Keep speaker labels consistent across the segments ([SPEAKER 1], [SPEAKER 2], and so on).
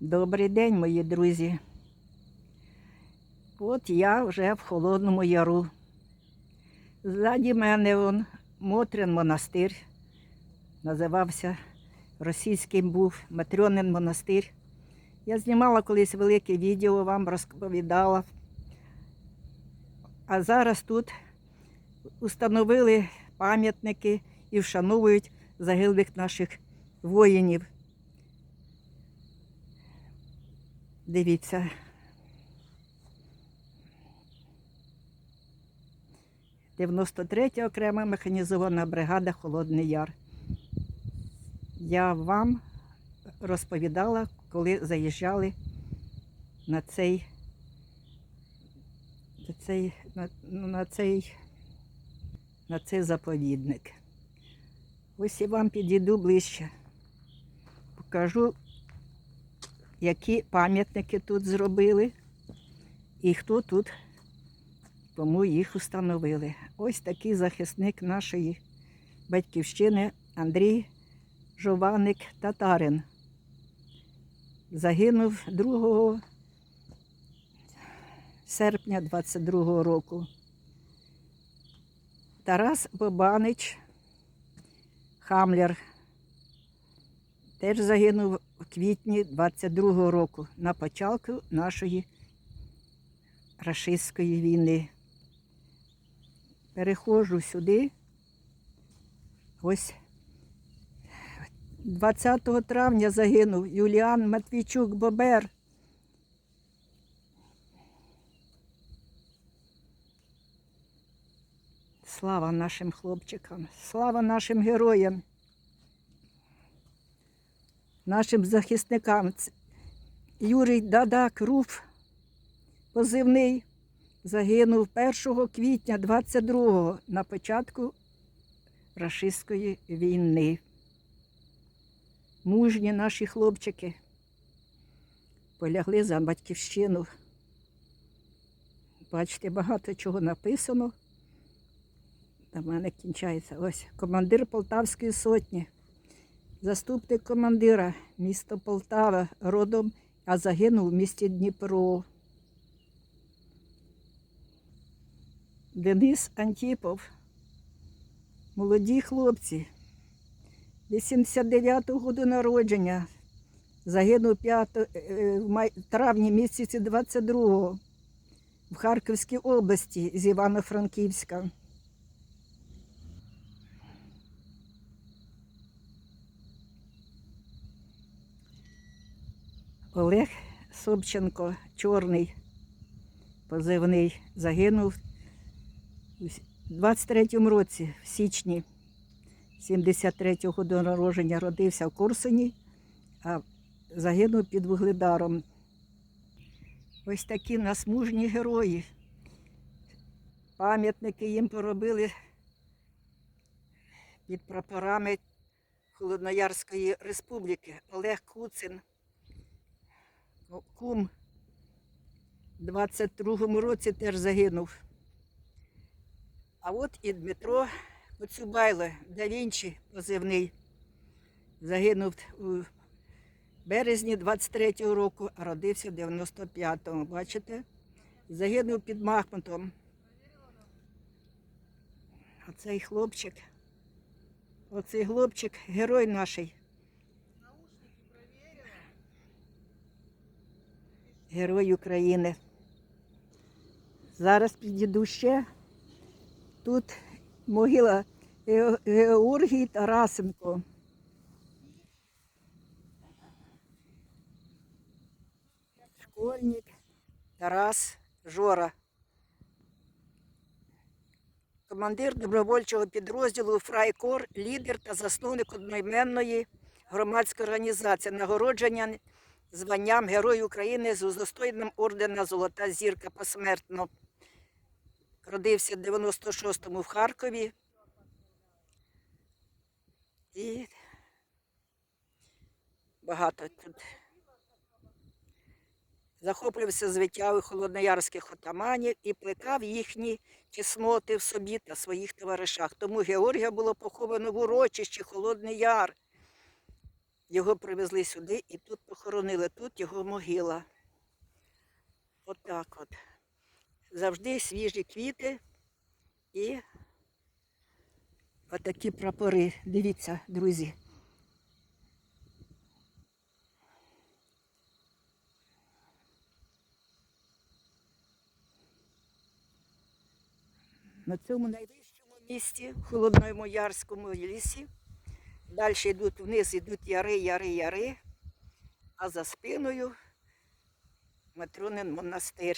[SPEAKER 1] Добрий день, мої друзі. От я вже в Холодному Яру. Ззаді мене он Мотрин монастир. Називався російським був Матрьонин монастир. Я знімала колись велике відео, вам розповідала. А зараз тут установили пам'ятники і вшановують загиблих наших воїнів. Дивіться. Дев'яносто третя окрема механізована бригада Холодний Яр. Я вам розповідала, коли заїжджали на цей, на цей, на, ну, на цей, на цей заповідник. Ось я вам підійду ближче. Покажу які пам'ятники тут зробили і хто тут, кому їх установили. Ось такий захисник нашої батьківщини Андрій Жованик Татарин. Загинув 2 серпня 22 року. Тарас Бобанич Хамлер теж загинув квітні 22-го року на початку нашої рашистської війни. Переходжу сюди. Ось 20 травня загинув Юліан Матвійчук Бобер. Слава нашим хлопчикам, слава нашим героям нашим захисникам. Юрій Дадак Руф, позивний, загинув 1 квітня 22-го на початку рашистської війни. Мужні наші хлопчики полягли за батьківщину. Бачите, багато чого написано. До мене кінчається. Ось командир Полтавської сотні. Заступник командира місто Полтава родом, а загинув в місті Дніпро. Денис Антіпов. Молоді хлопці. 89-го году народження. Загинув 5, е, в травні місяці 22-го в Харківській області з Івано-Франківська. Олег Собченко, чорний, позивний, загинув у 23-му році, в січні 73-го до народження родився в Корсуні, а загинув під Вугледаром. Ось такі в нас мужні герої. Пам'ятники їм поробили під прапорами Холодноярської республіки. Олег Куцин. Кум в 22-му році теж загинув. А от і Дмитро Коцюбайло, да Вінчі позивний, загинув у березні 23-го року, а родився в 95-му. Бачите? Загинув під Махмутом. Оцей хлопчик, оцей хлопчик, герой наший. Герой України. Зараз підійду ще. Тут могила Георгій Тарасенко. Школьник Тарас Жора. Командир добровольчого підрозділу Фрайкор, лідер та засновник одноіменної громадської організації, нагородження званням Герой України з удостоєнням ордена Золота зірка посмертно. Родився в 96-му в Харкові. І багато тут. Захоплювався звитями холодноярських отаманів і плекав їхні чесноти в собі та своїх товаришах. Тому Георгія було поховано в урочищі Холодний Яр. Його привезли сюди і тут похоронили. Тут його могила. Отак от. Завжди свіжі квіти і отакі прапори. Дивіться, друзі. На цьому найвищому місці, в Холодному Ярському лісі. Далі йдуть вниз, йдуть яри, яри, яри, а за спиною Матронин монастир.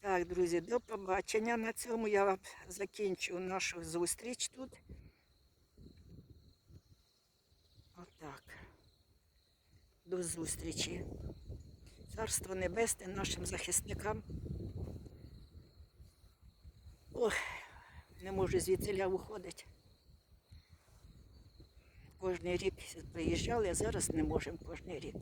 [SPEAKER 1] Так, друзі, до побачення. На цьому я закінчу нашу зустріч тут. Отак. До зустрічі. Царство Небесне нашим захисникам. Ох, не можу звідсиля виходити. Кожний рік приїжджали, а зараз не можемо кожний рік.